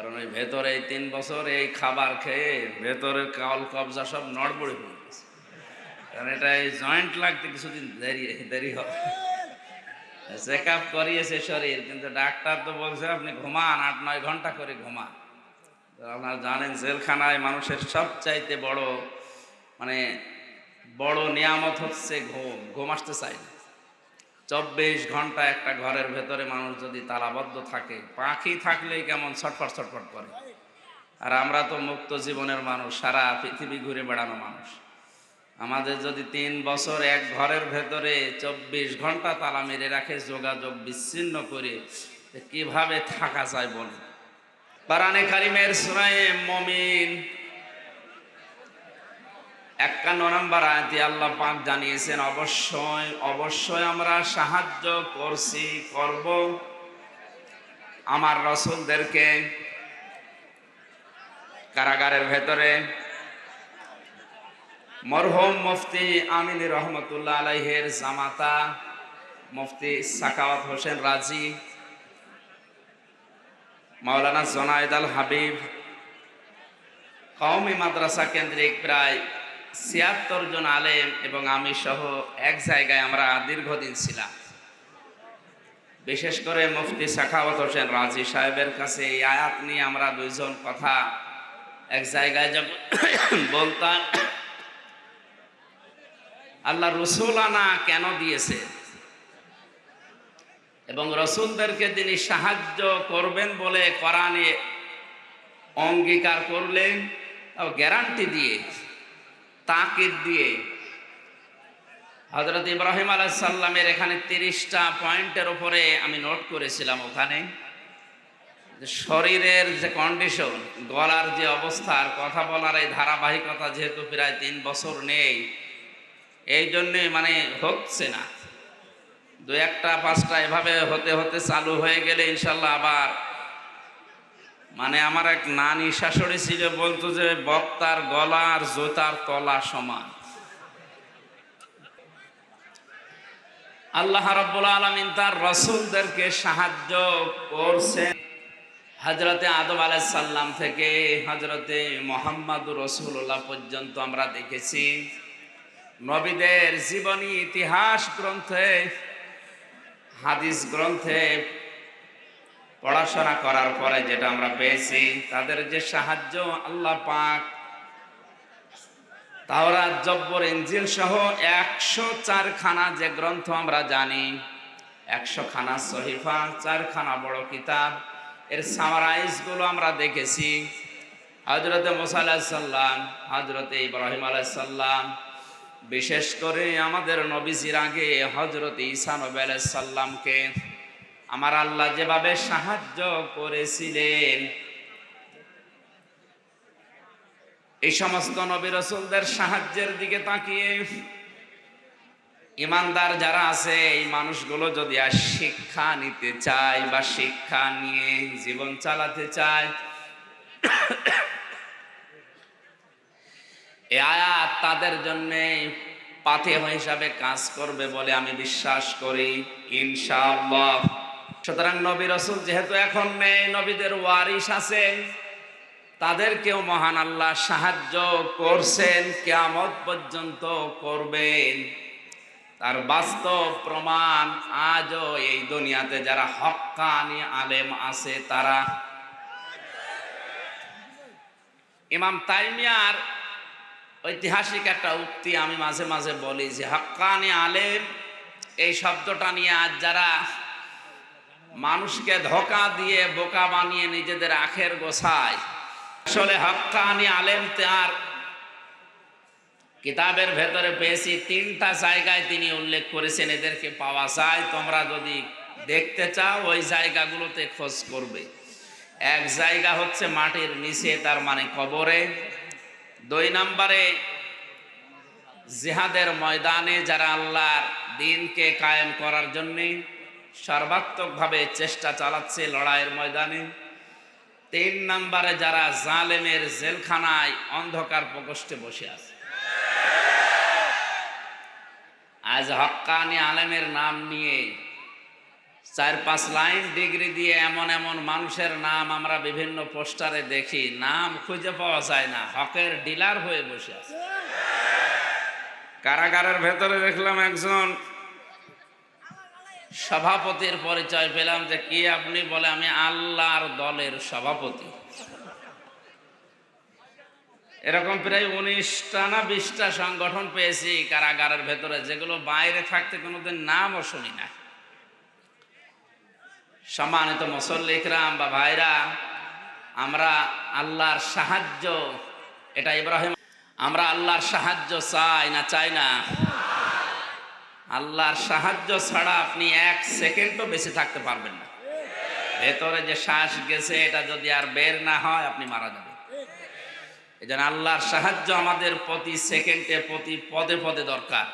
কারণ ওই ভেতরে এই তিন বছর এই খাবার খেয়ে ভেতরের কাল কবজা সব নড়বড়ে হয়ে গেছে। কারণ এটা এই জয়েন্ট লাগতে কিছুদিন দেরি দেরি হবে। চেক আপ করিয়েছে শরীর, কিন্তু ডাক্তার তো বলছে আপনি ঘুমান, আট, নয় ঘণ্টা করে ঘুমান। আপনারা জানেন, জেলখানায় মানুষের সবচাইতে বড় মানে বড় নিয়ামত হচ্ছে ঘুম ঘুম আসতে চাই না। চব্বিশ ঘণ্টা একটা ঘরের ভেতরে মানুষ যদি তালাবদ্ধ থাকে, পাখি থাকলেই কেমন ছটফট ছটফট করে। আর আমরা তো মুক্ত জীবনের মানুষ, সারা পৃথিবী ঘুরে বেড়ানো মানুষ। আমাদের যদি তিন বছর এক ঘরের ভেতরে চব্বিশ ঘণ্টা তালা মেরে রাখে, যোগাযোগ বিচ্ছিন্ন করে কীভাবে থাকা যায় বলে বারানে কারিমের সুরায়ে মমিন একান্ন নম্বর আয়াতে আল্লাহ পাক জানিয়েছেন, অবশ্যই অবশ্যই আমরা সাহায্য করছি, করব। আমার রসুলদেরকে কারাগারের ভেতরে মরহুম মুফতি আমিন রহমতুল্লাহ আলাইহের জামাতা মুফতি সাকাওয়াত হোসেন রাজি, মাওলানা জোনায়েদ আল হাবিব, কওমি মাদ্রাসা কেন্দ্রিক প্রায় ছিয়াত্তর জন আলেম এবং আমি সহ এক জায়গায় আমরা দীর্ঘদিন ছিলাম। বিশেষ করে মুফতি সাখাওয়াত হোসেন রাজি সাহেবের কাছে এই আয়াত নিয়ে আমরা দুইজন কথা এক জায়গায় যখন বলতাম, আল্লাহ রসুল আনা কেন দিয়েছে? এবং রসুলদেরকে তিনি সাহায্য করবেন বলে কোরআনে অঙ্গীকার করলেন গ্যারান্টি দিয়ে। তাকিদ দিয়ে হজরত ইব্রাহিম আলাহ সাল্লামের এখানে তিরিশটা পয়েন্টের উপরে আমি নোট করেছিলাম ওখানে শরীরের যে কন্ডিশন গলার যে অবস্থা আর কথা বলার এই ধারাবাহিকতা যেহেতু প্রায় তিন বছর নেই, এই জন্যে মানে হচ্ছে না। দু একটা পাঁচটা এভাবে হতে হতে চালু হয়ে গেলে ইনশাল্লাহ আবার মানে আমার এক নানি শাশুড়ি ছিল, বলতো যে বক্তার গলা আর জোতার তলা সমান। আল্লাহ রব্বুল আলমিন তার রসুলদেরকে সাহায্য করছেন। হজরতে আদম আলাইসাল্লাম থেকে হজরতে মোহাম্মদ রসুল্লাহ পর্যন্ত আমরা দেখেছি। নবীদের জীবনী ইতিহাস গ্রন্থে, হাদিস গ্রন্থে পড়াশোনা করার পরে যেটা আমরা পেয়েছি, তাদের যে সাহায্য আল্লাহ পাক, তাওরাত, জব্বর ইঞ্জিল সহ একশো চারখানা যে গ্রন্থ আমরা জানি, একশো খানা সহিফা, চারখানা বড় কিতাব, এর সামারাইজগুলো আমরা দেখেছি। হজরতে মোসা আলাহিসাল্লাম হজরতে ইব্রাহিম আলাইসাল্লাম বিশেষ করে আমাদের নবীজির আগে হজরত ঈসা নবী আলাইসাল্লামকে আমার আল্লাহ যেভাবে সাহায্য করেছিলেন, এই সমস্ত নবী রসুলদের সাহায্যের দিকে তাকিয়ে ইমানদার যারা আছে, এই মানুষগুলো যদি আর শিক্ষা নিতে চায় বা শিক্ষা নিয়ে জীবন চালাতে চায় তাদের জন্য পাথে হিসাবে কাজ করবে বলে আমি বিশ্বাস করি, ইনশাআল্লাহ। সুতরাং নবী রসুল যেহেতু এখন নেই, নবীদের ওয়ারিস আছে, তাদেরকেও মহান আল্লাহ সাহায্য করছেন, কেয়ামত পর্যন্ত করবেন। তার বাস্তব প্রমাণ আজও এই দুনিয়াতে যারা হকানি আলেম আছে, তারা ইমাম তাইমিয়ার ঐতিহাসিক একটা উক্তি আমি মাঝে মাঝে বলি যে হক্কানি আলেম এই শব্দটা নিয়ে আজ যারা মানুষকে ধোকা দিয়ে বোকা বানিয়ে নিজেদের আখের গোছায়। আসলে হক্কানি আলেম তার কিতাবের ভেতরে পেয়েছি তিনটা জায়গায় তিনি উল্লেখ করেছেন, এদেরকে পাওয়া যায়। তোমরা যদি দেখতে চাও, ওই জায়গাগুলোতে খোঁজ করবে। এক জায়গা হচ্ছে মাটির নিচে, তার মানে কবরে। দুই নম্বরে জিহাদের ময়দানে যারা আল্লাহর দিনকে কায়েম করার জন্যে সর্বাত্মকভাবে চেষ্টা চালাচ্ছে লড়াইয়ের ময়দানে। তিন নম্বরে যারা জালেমের জেলখানায় অন্ধকার প্রকোষ্ঠে বসে আছে। আজ হক্কানি আলেমের নাম নিয়ে চার পাঁচ লাইন ডিগ্রি দিয়ে এমন এমন মানুষের নাম আমরা বিভিন্ন পোস্টারে দেখি। নাম খুঁজে পাওয়া যায় না, হকের ডিলার হয়ে বসে আছে। কারাগারের ভেতরে দেখলাম একজন সভাপতির পরিচয় পেলাম যে কি আপনি বলে আমি আল্লাহর দলের সভাপতি। এরকম প্রায় উনিশটা না বিশটা সংগঠন পেয়েছি কারাগারের ভেতরে, যেগুলো বাইরে থাকতে কোনোদিন নামও শুনি না সম্মানিত মুসল্লিকরাম বা ভাইরা, আমরা আল্লাহর সাহায্য, এটা ইব্রাহিম, আমরা আল্লাহর সাহায্য চাই না চাই না। আল্লাহর সাহায্য ছাড়া আপনি এক সেকেন্ডও বেঁচে থাকতে পারবেন না। ভেতরে যে শ্বাস গেছে, এটা যদি আর বের না হয়, আপনি মারা যাবেন। এই জন্য আল্লাহর সাহায্য আমাদের প্রতি সেকেন্ডে, প্রতি পদে পদে দরকার।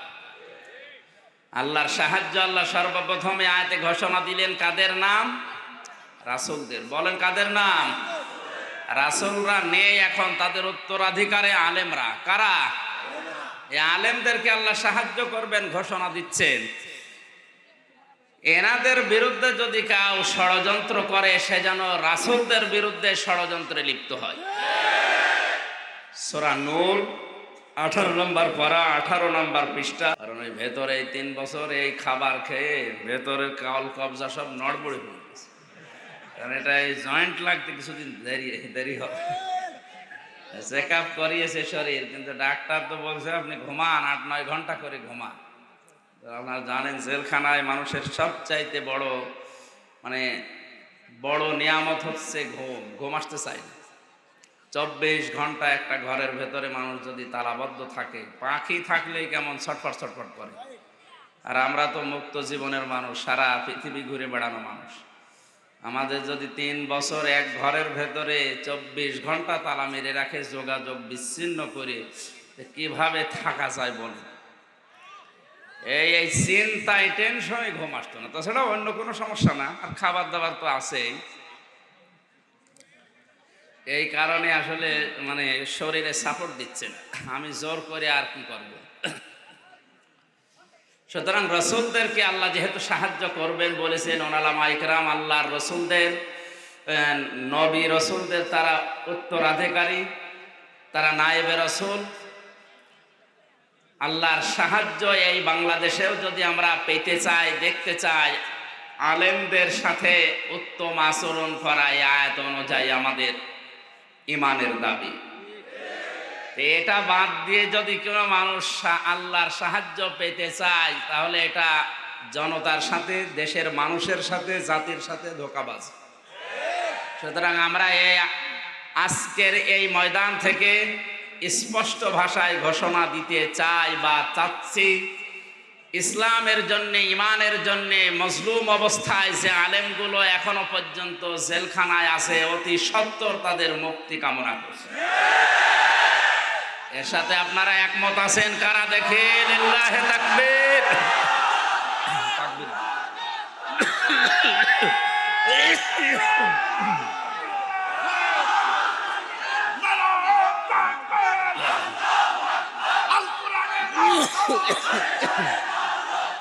আল্লাহর সাহায্য আল্লাহ সর্বপ্রথমে আয়তে ঘোষণা দিলেন, কাদের নাম? রাসুলদের। বলেন, কাদের নাম? রাসুলরা নেই এখন, তাদের উত্তরাধিকারে আলেমরা। কারা? আলেমদেরকে আল্লাহ সাহায্য করবেন, ঘোষণা দিচ্ছেন। এনাদের বিরুদ্ধে যদি কাউ ষড়যন্ত্র করে, সে যেন রাসুলদের বিরুদ্ধে ষড়যন্ত্রে লিপ্ত হয়। সোরা নূর, আঠারো নম্বর পড়া আঠারো নম্বর পৃষ্ঠা। কারণ ওই ভেতরে এই তিন বছর এই খাবার খেয়ে ভেতরের কাল কবজা সব নড়বড়ে হয়ে গেছে। কারণ এটা এই জয়েন্ট লাগতে কিছুদিন দেরি দেরি হবে। চেক আপ করিয়েছে শরীর, কিন্তু ডাক্তার তো বলছে আপনি ঘুমান, আট, নয় ঘণ্টা করে ঘুমান। আপনারা জানেন, জেলখানায় মানুষের সবচাইতে বড় মানে বড় নিয়ামত হচ্ছে ঘুম ঘুম আসতে চাই না। চব্বিশ ঘণ্টা একটা ঘরের ভেতরে মানুষ যদি তালাবদ্ধ থাকে, পাখি থাকলেই কেমন ছটফট ছটফট করে। আর আমরা তো মুক্ত জীবনের মানুষ, সারা পৃথিবী ঘুরে বেড়ানো মানুষ। আমাদের যদি তিন বছর এক ঘরের ভেতরে চব্বিশ ঘণ্টা তালা মেরে রাখে, যোগাযোগ বিচ্ছিন্ন করে কীভাবে থাকা যায় বলে এই এই চিন্তায় টেনশনে ঘুম আসতো না। তাছাড়া অন্য কোনো সমস্যা না, আর খাবার দাবার তো আছেই। এই কারণে আসলে মানে শরীরে সাপোর্ট দিচ্ছে না। আমি জোর করে আর কি করব? সুতরাং রসুলদেরকে আল্লাহ যেহেতু সাহায্য করবেন বলেছেন ওনালামা ইকরাম আল্লাহর রসুলদের নবী রসুলদের তারা উত্তরাধিকারী, তারা নায়েবে রসুল। আল্লাহর সাহায্য এই বাংলাদেশেও যদি আমরা পেতে চাই, দেখতে চাই, আলেমদের সাথে উত্তম আচরণ করা আয়াত অনুযায়ী আমাদের ইমানের দাবি। এটা বাদ দিয়ে যদি কোনো মানুষ আল্লাহর সাহায্য পেতে চায়, তাহলে এটা জনতার সাথে, দেশের মানুষের সাথে, জাতির সাথে ধোকাবাজ। সুতরাং আমরা এই আজকের এই ময়দান থেকে স্পষ্ট ভাষায় ঘোষণা দিতে চাই বা চাচ্ছি, ইসলামের জন্যে, ইমানের জন্যে মজলুম অবস্থায় যে আলেমগুলো এখনও পর্যন্ত জেলখানায় আছে, অতি সত্তর তাদের মুক্তি কামনা করছে। এর সাথে আপনারা একমত আছেন কারা দেখেন Yeah.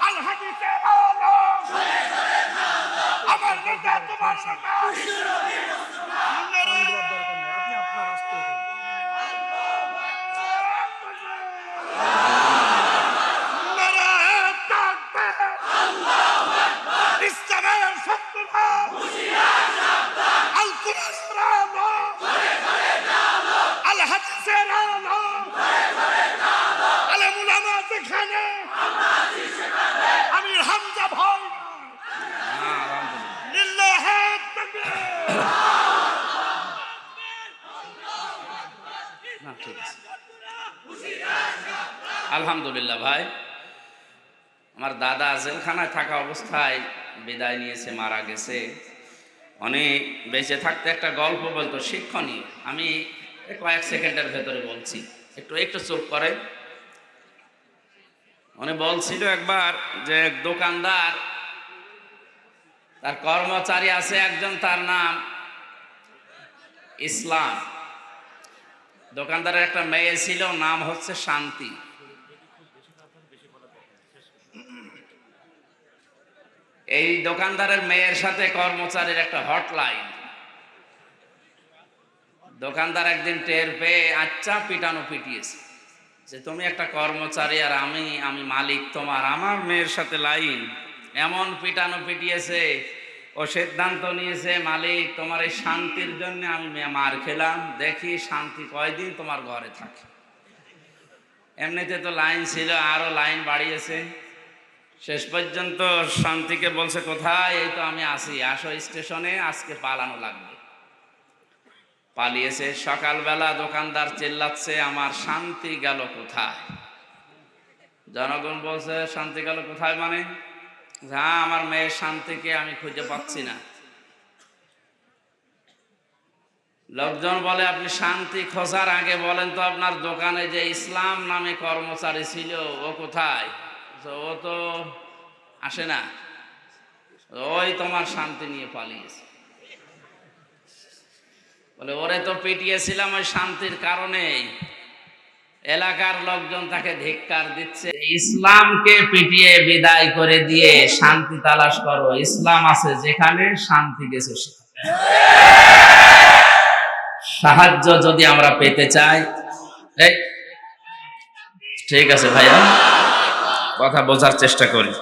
আল হাদিসে আলো আমার নেতা তোমার নেতা আপনি আপনার আসতে নারায়ে তাকবীর ইসলামের শত্রুরা আল কোরআনের আলো আল হাদিসের আলো আলেম উলামা যেখানে আমির হামজা ভাই হ্যাঁ, আলহামদুলিল্লাহ। লিল্লাহে তাকবীর না, ঠিক আছে। আলহামদুলিল্লাহ ভাই। আমার দাদা জেলখানায় থাকা অবস্থায় বিদায় নিয়েছে, মারা গেছে। অনেক বেঁচে থাকতে একটা গল্প বলতো, শিক্ষণীয়। আমি কয়েক সেকেন্ডের ভেতরে বলছি, একটু একটু চুপ করে। উনি বলছিল একবার যে এক দোকানদার, তার কর্মচারী আছে একজন, তার নাম ইসলাম। দোকানদারের একটা মেয়ে ছিল, নাম হচ্ছে শান্তি। এই দোকানদারের মেয়ের সাথে কর্মচারীর একটা হটলাইন। দোকানদার একদিন টের পেয়ে আচ্ছা পিটানো পিটিয়েছে যে তুমি একটা কর্মচারী আর আমি আমি মালিক, তোমার আমার মেয়ের সাথে লাইন। এমন পিটানো পিটিয়েছে, ও সিদ্ধান্ত নিয়েছে, মালিক, তোমার এই শান্তির জন্য আমি মার খেলাম, দেখি শান্তি কয়দিন তোমার ঘরে থাকে। এমনিতে তো লাইন ছিল, আরও লাইন বাড়িয়েছে। শেষ পর্যন্ত শান্তিকে বলছে, কোথায়? এই তো আমি আসি আসো স্টেশনে, আজকে পালানো লাগবে। পালিয়েছে। সকালবেলা দোকানদার চিল্লাচ্ছে, আমার শান্তি গেল কোথায়? জনগণ বলছে, শান্তি গেল কোথায় মানে? হ্যাঁ আমার মেয়ের শান্তিকে আমি খুঁজে পাচ্ছি না। লোকজন বলে, আপনি শান্তি খোঁজার আগে বলেন তো, আপনার দোকানে যে ইসলাম নামে কর্মচারী ছিল, ও কোথায়? ও তো আসে না। ওই তোমার শান্তি নিয়ে পালিয়েছে। বলে, ওরে তো পিটিয়েছিলাম ওই শান্তির কারণেই। এলাকার লোকজন তাকে ধিক্কার দিচ্ছে। ইসলামকে পিটিয়ে বিদায় করে দিয়ে শান্তি তালাশ করো। ইসলাম আছে যেখানে শান্তি গেছে সাহায্য যদি আমরা পেতে চাই। ঠিক আছে ভাইয়া। কথা বোঝার চেষ্টা করি।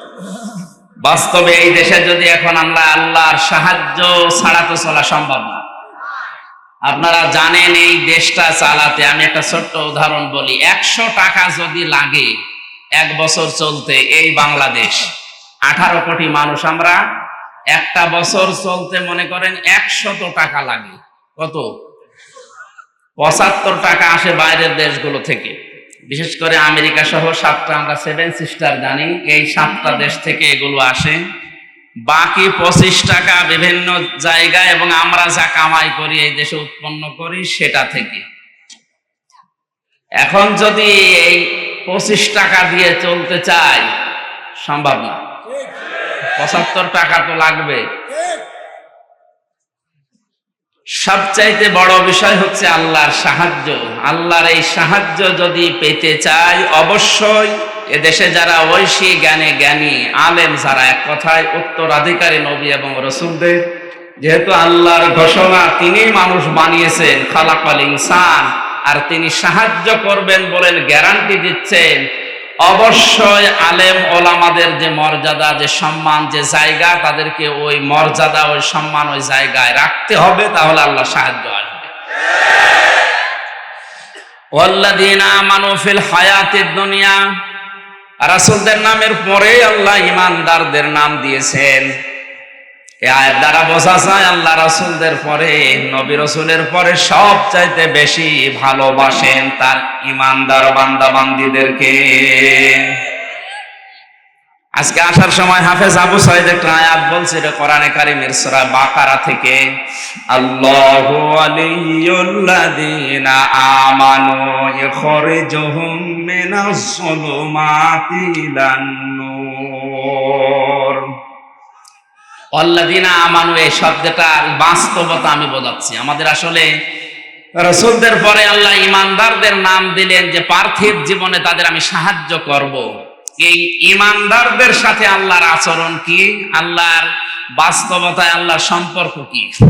বাস্তবে এই দেশে যদি এখন আমরা আল্লাহর সাহায্য ছাড়া তো চলা সম্ভব না। আপনারা জানেন এই দেশটা চালাতে, আমি একটা ছোট্ট উদাহরণ বলি, একশো টাকা যদি লাগে, এক বছর চলতে এই বাংলাদেশ, আঠারো কোটি মানুষ আমরা, একটা বছর চলতে মনে করেন একশত টাকা লাগে। কত? পঁচাত্তর টাকা আসে বাইরের দেশগুলো থেকে। বিশেষ করে আমেরিকা সহ সাতটা আমরা সেভেন সিস্টার জানি এই সাতটা দেশ থেকে এগুলো আসে। বাকি পঁচিশ টাকা বিভিন্ন জায়গায় এবং আমরা যা কামাই করি এই দেশে উৎপন্ন করি সেটা থেকে। এখন যদি এই পঁচিশ টাকা দিয়ে চলতে চাই সম্ভব না। পঁচাত্তর টাকা তো লাগবে। সবচাইতে বড় বিষয় হচ্ছে আল্লাহর সাহায্য। আল্লাহর এই সাহায্য যদি পেতে চাই, অবশ্যই এদেশে যারা ঐশী জ্ঞানে জ্ঞানী, আলেম, যারা এক কথায় উত্তরাধিকারী নবী এবং রসুলদের, যেহেতু আল্লাহর ঘোষণা তিনি মানুষ বানিয়েছেন, খালাকাল ইনসান, আর তিনি সাহায্য করবেন বলেন, গ্যারান্টি দিচ্ছেন অবশ্যই আলেম ওলামাদের যে মর্যাদা, যে সম্মান, যে জায়গা, তাদেরকে ওই মর্যাদা, ওই সম্মান ওই জায়গায় রাখতে হবে, তাহলে আল্লাহ সাহায্য আসবে। নামের পরে আল্লাহ ইমানদারদের নাম দিয়েছেন। আয়ের দ্বারা বোঝা যায় আল্লাহ রাসূলদের পরে, নবী রাসূলের পরে সব চাইতে বেশি ভালোবাসেন তার ইমানদার বান্দা বান্দিদেরকে আজকে আসার সময় হাফেজ আবু সাইদ একটা আয়াত বলছে, এটা কোরআনে কারিমের সূরা বাকারা থেকে। আল্লাহু আলিয়্যুল্লাযীনা আমানু ইখরিজুহুম মিনাস সুলুমাতি ইলান নূর অল্লাদিনা আমানু, এই শব্দটার বাস্তবতা আমি বোঝাচ্ছি। আমাদের আসলে রসুলদের পরে আল্লাহ ইমানদারদের নাম দিলেন যে, পার্থিব জীবনে তাদের আমি সাহায্য করব। এই ইমানদারদের সাথে আল্লাহর আচরণ কি? আল্লাহর বাস্তবতায় আল্লাহর সম্পর্ক কি?